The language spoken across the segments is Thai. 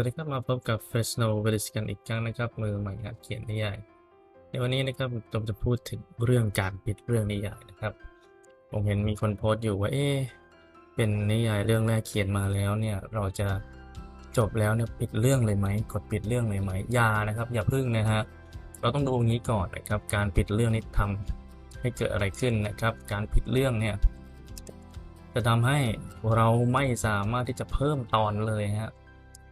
วัสดีครับมาพบกับ f r e s h n o v e l i s กันอีกครั้งนะครับ มือใหม่หัดเขียนนิยาย ในวันนี้นะครับผมจะพูดถึงเรื่องการปิดเรื่องนิยายนะครับ ผมเห็นมีคนโพสต์อยู่ว่าเอ๊เป็นนิยายเรื่องแรกเขียนมาแล้วเนี่ยเราจะจบแล้วเนี่ยปิดเรื่องเลยไหมกดปิดเรื่องเลยไหมอย่านะครับ อย่าพึ่งนะฮะเราต้องดูงนี้ก่อนนะครับการปิดเรื่องนี้ทำให้เกิดอะไรขึ้นนะครับ การปิดเรื่องเนี่ยจะทำให้เราไม่สามารถที่จะเพิ่มตอนเลยฮะ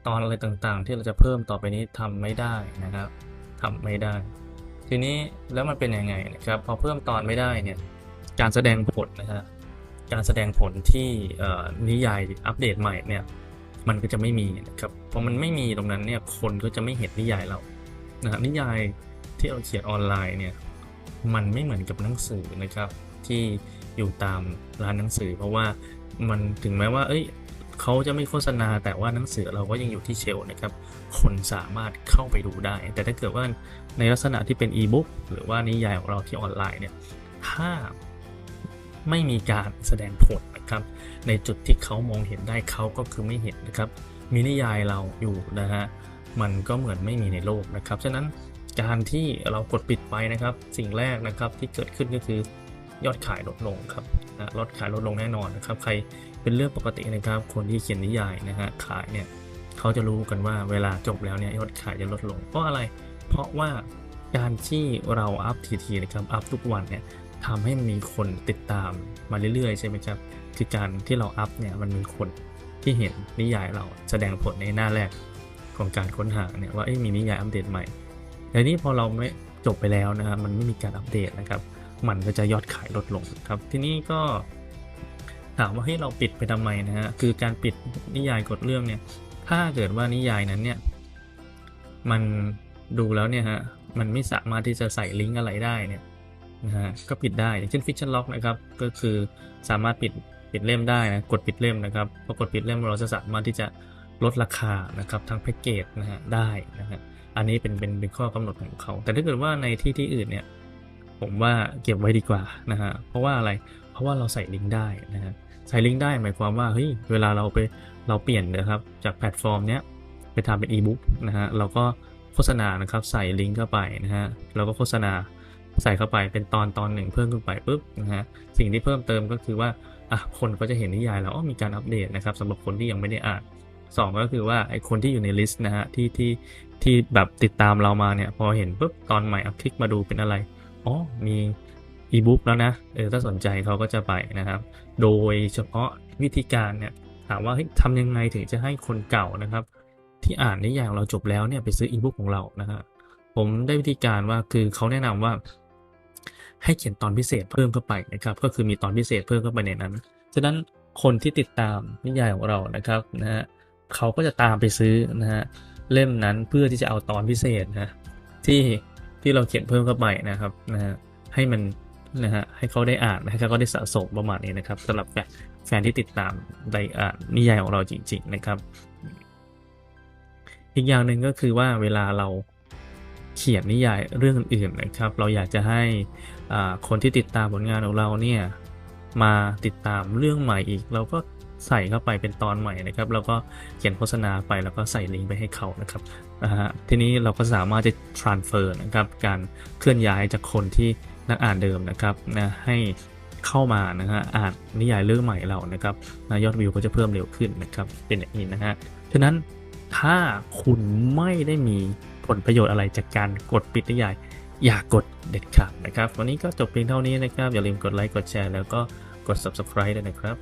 ตอนอะไรต่างๆ ที่เราจะเพิ่มต่อไปนี้ทำไม่ได้นะครับทำไม่ได้ ทีนี้แล้วมันเป็นยังไงนะครับพอเพิ่มตอนไม่ได้เนี่ยการแสดงผลนะฮะการแสดงผลที่นิยายอัปเดตใหม่เนี่ยมันก็จะไม่มีนะครับพอมันไม่มีตรงนั้นเนี่ยคนก็จะไม่เห็นนิยายเรานะฮะนิยายที่เราเขียนออนไลน์เนี่ยมันไม่เหมือนกับหนังสือนะครับที่อยู่ตามร้านหนังสือ เพราะว่ามันถึงแม้ว่าเอ้ย เขาจะไม่โฆษณาแต่ว่าหนังสือเราก็ยังอยู่ที่เชลนะครับ คนสามารถเข้าไปดูได้ แต่ถ้าเกิดว่าในลักษณะที่เป็นอีบุ๊กหรือว่านิยายของเราที่ออนไลน์เนี่ย ถ้าไม่มีการแสดงผลนะครับ ในจุดที่เขามองเห็นได้เขาก็คือไม่เห็นนะครับ มีนิยายเราอยู่นะฮะ มันก็เหมือนไม่มีในโลกนะครับ ฉะนั้นการที่เรากดปิดไปนะครับ สิ่งแรกนะครับที่เกิดขึ้นก็คือยอดขายลดลงครับนะยอดขายลดลงแน่นอนนะครับ ใคร เป็นเรื่องปกตินะครับ คนที่เขียนนิยายนะฮะขายเนี่ยเขาจะรู้กันว่าเวลาจบแล้วเนี่ยยอดขายจะลดลง เพราะอะไร เพราะว่าการที่เราอัพทีๆนะครับอัพทุกวันเนี่ยทำให้มีคนติดตามมาเรื่อยๆ ใช่ไหมครับ คือการที่เราอัพเนี่ยมันมีคนที่เห็นนิยายเราแสดงผลในหน้าแรกของการค้นหาเนี่ยว่าเอ้มีนิยายอัปเดตใหม่แต่นี้พอเราไม่จบไปแล้วนะครับมันไม่มีการอัปเดตนะครับ มันก็จะยอดขายลดลงครับ ทีนี้ก็ ถามว่าให้เราปิดไปทำไมนะฮะคือการปิดนิยายกดเรื่องเนี่ย ถ้าเกิดว่านิยายนั้นเนี่ย มันดูแล้วเนี่ยฮะมันไม่สามารถที่จะใส่ลิงก์อะไรได้เนี่ยนะฮะก็ปิดได้อย่างเช่นฟิชชั่นล็อกนะครับก็คือสามารถปิดปิดเล่มได้นะกดปิดเล่มนะครับพอกดปิดเล่มเราจะสามารถที่จะลดราคานะครับทั้งแพ็กเกจนะฮะได้นะฮะอันนี้เป็นเป็นเป็นข้อกำหนดของเขา แต่ถ้าเกิดว่าในที่ที่อื่นเนี่ยผมว่าเก็บไว้ดีกว่านะฮะเพราะว่าอะไร เพราะว่าเราใส่ลิงก์ได้นะฮะใส่ลิงก์ได้หมายความว่าเฮ้ยเวลาเราไปเราเปลี่ยนนะครับจากแพลตฟอร์มเนี้ยไปทำเป็นอีบุ๊กนะฮะเราก็โฆษณานะครับใส่ลิงก์เข้าไปนะฮะเราก็โฆษณาใส่เข้าไปเป็นตอนตอนหนึ่งเพิ่มขึ้นไปปุ๊บนะฮะสิ่งที่เพิ่มเติมก็คือว่าอะคนก็จะเห็นนิยายแล้วอ๋อมีการอัปเดตนะครับสำหรับคนที่ยังไม่ได้อ่านสองก็คือว่าไอคนที่อยู่ในลิสต์นะฮะที่ที่ที่แบบติดตามเรามาเนี่ยพอเห็นปุ๊บตอนใหม่อัคลิกมาดูเป็นอะไรอ๋อมี อีบุ๊กแล้วนะเออถ้าสนใจเขาก็จะไปนะครับ โดยเฉพาะวิธีการเนี่ยถามว่าเฮ้ยทำยังไงถึงจะให้คนเก่านะครับ ที่อ่านนิยายของเราจบแล้วเนี่ยไปซื้ออีบุ๊กของเรานะฮะผมได้วิธีการว่าคือเขาแนะนำว่า ให้เขียนตอนพิเศษเพิ่มเข้าไปนะครับ ก็คือมีตอนพิเศษเพิ่มเข้าไปในนั้นฉะนั้นคนที่ติดตามนิยายของเรานะครับนะฮะเขาก็จะตามไปซื้อนะฮะเล่มนั้นเพื่อที่จะเอาตอนพิเศษนะที่ที่เราเขียนเพิ่มเข้าไปนะครับนะฮะให้มัน นะฮะให้เขาได้อ่านให้เขาได้สะสมประมาณนี้นะครับสำหรับแฟนที่ติดตามได้อ่านนิยายของเราจริง ๆ นะครับ อีกอย่างหนึ่งก็คือว่าเวลาเราเขียนนิยายเรื่องอื่นนะครับ เราอยากจะให้คนที่ติดตามผลงานของเราเนี่ยมาติดตามเรื่องใหม่อีก เราก็ใส่เข้าไปเป็นตอนใหม่นะครับแล้วก็เขียนโฆษณาไปแล้วก็ใส่ลิงก์ไปให้เขานะครับนะฮะทีนี้เราก็สามารถจะ transfer นะครับการเคลื่อนย้ายจากคนที่ นักอ่านเดิมนะครับนะให้เข้ามานะฮะอ่านนิยายเรื่องใหม่เรานะครับนะยอดวิวก็จะเพิ่มเร็วขึ้นนะครับเป็นอย่างนี้นะฮะฉะนั้นถ้าคุณไม่ได้มีผลประโยชน์อะไรจากการกดปิดนิยายอย่ากกดเด็ดขาดนะครับ วันนี้ก็จบเพียงเท่านี้นะครับ อย่าลืมกดไลค์กดแชร์แล้วก็กด subscribe ด้วยนะครับ